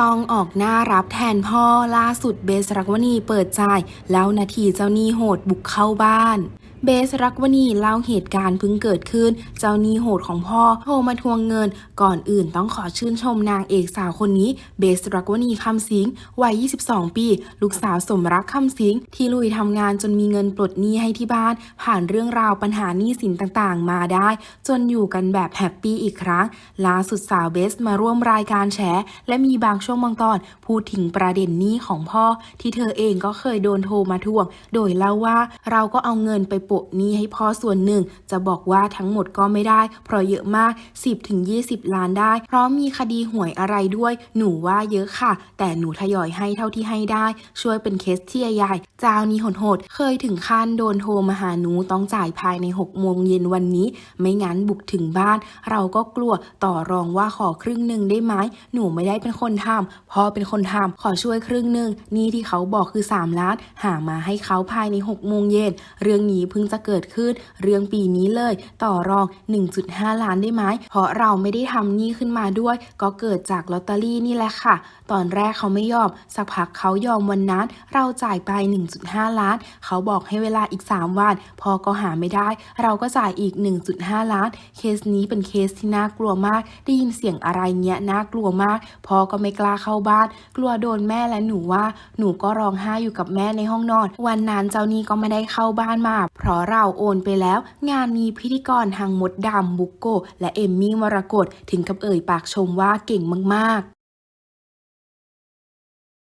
ต้องออกหน้ารับแทนพ่อล่าสุดเบสรักวณีเปิดใจ แล้วนาทีเจ้าหนี้โหดบุกเข้าบ้านเบสรักวณีเล่าเหตุการณ์เพิ่งเกิดขึ้น เจ้าหนี้โหดของพ่อโทรมาทวงเงิน ก่อนอื่นต้องขอชื่นชมนางเอกสาวคนนี้ เบสรักวณีคำสิงวัย 22 ปี ลูกสาวสมรักคำสิงที่ลุยทำงานจนมีเงินปลดหนี้ให้ที่บ้าน ผ่านเรื่องราวปัญหาหนี้สินต่างๆ มาได้ จนอยู่กันแบบแฮปปี้อีกครั้งล่าสุดสาวเบสมาร่วมรายการแฉและมีบางช่วงบางตอน พูดถึงประเด็นหนี้ของพ่อ ที่เธอเองก็เคยโดนโทรมาทวง โดยเล่าว่าเราก็เอาเงินไปโปะหนี้ให้พ่อส่วนหนึ่ง จะบอกว่าทั้งหมดก็ไม่ได้ เพราะเยอะมาก 10-20 ล้านได้ เพราะมีคดีหวยอะไรด้วย หนูว่าเยอะค่ะ แต่หนูทยอยให้เท่าที่ให้ได้ ช่วยเป็นเคสที่ใหญ่เจ้านี้โหดๆเคยถึงขั้นโดนโทรมาหาหนูต้องจ่ายภายใน6โมงเย็นวันนี้ ไม่งั้นบุกถึงบ้าน เราก็กลัวต่อรองว่าขอครึ่งหนึ่งได้ไหมหนูไม่ได้เป็นคนทำพ่อเป็นคนทำขอช่วยครึ่งหนึ่งนี่ที่เขาบอกคือ 3 ล้าน หามาให้เขาภายใน6โมงเย็นเรื่องนี้เพิ่งจะเกิดขึ้น เรื่องปีนี้เลย ต่อรอง 1.5 ล้านได้ไหมเพราะเราไม่ได้ทำหนี้ขึ้นมาด้วย ก็เกิดจากลอตเตอรี่นี่แหละค่ะ ตอนแรกเขาไม่ยอม สักพักเขายอมวันนั้น เราจ่ายไป 1.5 ล้าน เขาบอกให้เวลาอีก 3 วัน พอก็หาไม่ได้ เราก็จ่ายอีก 1.5 ล้าน เคสนี้เป็นเคสที่น่ากลัวมาก ได้ยินเสียงอะไรเงี้ยน่ากลัวมาก พอก็ไม่กล้าเข้าบ้าน กลัวโดนแม่และหนูว่า หนูก็ร้องไห้อยู่กับแม่ในห้องนอน วันนั้นเจ้านี้ก็ไม่ได้เข้าบ้านมา เพราะเราโอนไปแล้ว งานนี้พิธีกรทางมดดำบุกโก และเอมมี่มรกตถึงกับเอ่ยปากชมว่าเก่งมากๆ